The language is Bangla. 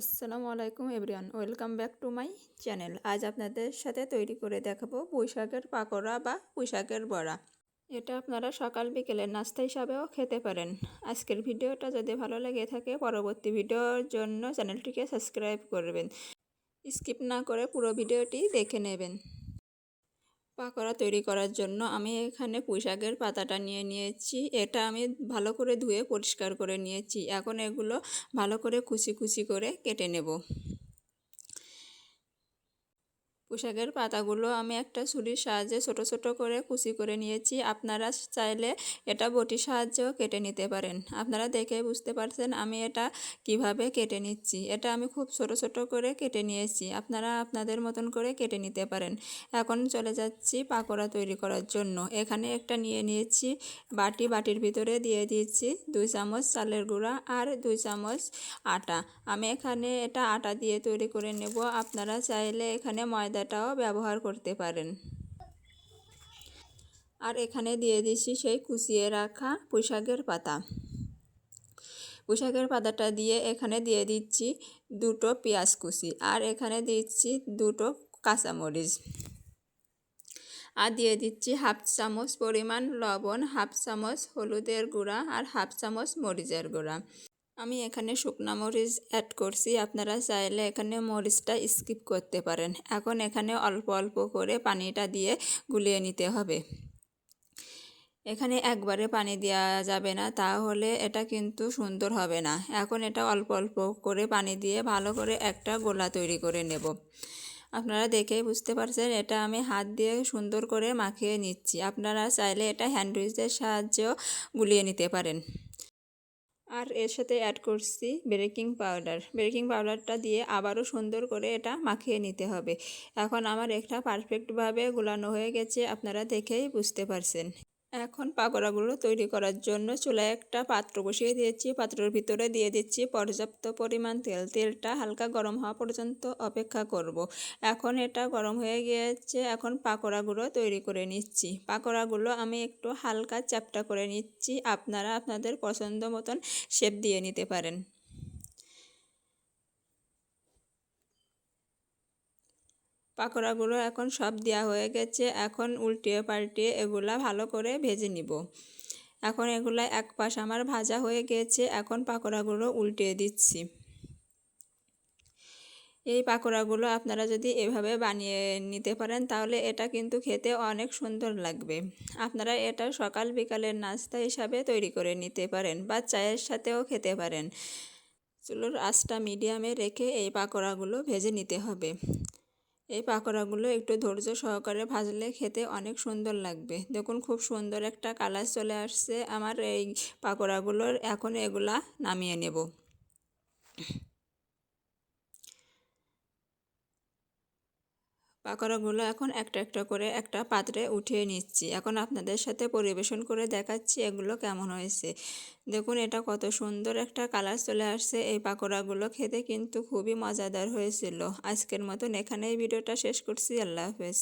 আসসালামু আলাইকুম everyone, welcome back to my channel. আজ আপনাদের সাথে তৈরি করে দেখাবো পুঁইশাকের পাকোড়া বা পুঁইশাকের বড়া। এটা আপনারা সকাল বিকেলের নাস্তা হিসাবেও খেতে পারেন। আজকের ভিডিওটা যদি ভালো লেগে থাকে, পরবর্তী ভিডিওর জন্য চ্যানেলটিকে সাবস্ক্রাইব করবেন। স্কিপ না করে পুরো ভিডিওটি দেখে নেবেন। পাকোড়া তৈরি করার জন্য আমি এখানে পুঁইশাকের পাতাটা নিয়ে নিয়েছি। এটা আমি ভালো করে ধুয়ে পরিষ্কার করে নিয়েছি। এখন এগুলো ভালো করে কুচি কুচি করে কেটে নেব। পোশাকের পাতাগুলো আমি একটা ছুরির সাহায্যে ছোট ছোট করে কুচি করে নিয়েছি। আপনারা চাইলে এটা বটির সাহায্যেও কেটে নিতে পারেন। আপনারা দেখে বুঝতে পারছেন আমি এটা কীভাবে কেটে নিচ্ছি। এটা আমি খুব ছোট ছোট করে কেটে নিয়েছি। আপনারা আপনাদের মতন করে কেটে নিতে পারেন। এখন চলে যাচ্ছি পাকোড়া তৈরি করার জন্য। এখানে একটা নিয়ে নিয়েছি, বাটি, বাটির ভিতরে দিয়ে দিয়েছি দুই চামচ চালের গুঁড়া আর দুই চামচ আটা। আমি এখানে এটা আটা দিয়ে তৈরি করে নেব। আপনারা চাইলে এখানে ময়দা ময়দাটাও ব্যবহার করতে পারেন। আর এখানে দিয়ে দিচ্ছি সেই কুচিয়ে রাখা পুঁইশাকের পাতা। পুঁইশাকের পাতাটা দিয়ে এখানে দিয়ে দিচ্ছি দুটো পেঁয়াজ কুচি আর এখানে দিচ্ছি দুটো কাঁচামরিচ। আর দিয়ে দিচ্ছি হাফ চামচ পরিমাণ লবণ, হাফ চামচ হলুদের গুঁড়া আর হাফ চামচ মরিচের গুঁড়া। আমি এখানে শুকনা মরিচ অ্যাড করছি। আপনারা চাইলে এখানে মরিচটা স্কিপ করতে পারেন। এখন এখানে অল্প অল্প করে পানিটা দিয়ে গুলিয়ে নিতে হবে। এখানে একবারে পানি দেওয়া যাবে না, তাহলে এটা কিন্তু সুন্দর হবে না। এখন এটা অল্প অল্প করে পানি দিয়ে ভালো করে একটা গোলা তৈরি করে নেব। আপনারা দেখেই বুঝতে পারছেন, এটা আমি হাত দিয়ে সুন্দর করে মাখিয়ে নিচ্ছি। আপনারা চাইলে এটা হ্যান্ডউইচের সাহায্যেও গুলিয়ে নিতে পারেন। আর এর সাথে অ্যাড করছি বেকিং পাউডার বেকিং পাউডারটা দিয়ে আবারও সুন্দর করে এটা মাখিয়ে নিতে হবে। এখন আমার একটা পারফেক্টভাবে গোলানো হয়ে গেছে, আপনারা দেখেই বুঝতে পারছেন। এখন পাকোড়াগুলো তৈরি করার জন্য চুলায় একটা পাত্র বসিয়ে দিয়েছি। পাত্রের ভিতরে দিয়ে দিচ্ছি পর্যাপ্ত পরিমাণ তেল। তেলটা হালকা গরম হওয়া পর্যন্ত অপেক্ষা করব। এখন এটা গরম হয়ে গিয়েছে। এখন পাকোড়াগুলো তৈরি করে নিচ্ছি। পাকোড়াগুলো আমি একটু হালকা চ্যাপটা করে নিচ্ছি। আপনারা আপনাদের পছন্দ মতন শেপ দিয়ে নিতে পারেন। পাকোড়াগুলো এখন সব দেওয়া হয়ে গেছে। এখন উল্টিয়ে পাল্টিয়ে এগুলা ভালো করে ভেজে নিব। এখন এগুলা এক পাশ আমার ভাজা হয়ে গেছে। এখন পাকোড়াগুলো উল্টিয়ে দিচ্ছি। এই পাকোড়াগুলো আপনারা যদি এভাবে বানিয়ে নিতে পারেন, তাহলে এটা কিন্তু খেতে অনেক সুন্দর লাগবে। আপনারা এটা সকাল বিকালের নাস্তা হিসাবে তৈরি করে নিতে পারেন বা চায়ের সাথেও খেতে পারেন। চুলোর আঁচটা মিডিয়ামে রেখে এই পাকোড়াগুলো ভেজে নিতে হবে। এই পাকোড়াগুলো একটু ধৈর্য সহকারে ভাজলে খেতে অনেক সুন্দর লাগবে। দেখুন, খুব সুন্দর একটা কালার চলে আসছে আমার এই পাকোড়াগুলোর। এখন এগুলা নামিয়ে নেব। পাকোড়াগুলো এখন একটা একটা করে একটা পাত্রে উঠিয়ে নিচ্ছি। এখন আপনাদের সাথে পরিবেশন করে দেখাচ্ছি এগুলো কেমন হয়েছে। দেখুন, এটা কত সুন্দর একটা কালার চলে আসছে। এই পাকোড়াগুলো খেতে কিন্তু খুবই মজাদার হয়েছিল। আজকের মতন এখানেই ভিডিওটা শেষ করছি। আল্লাহ হাফেজ।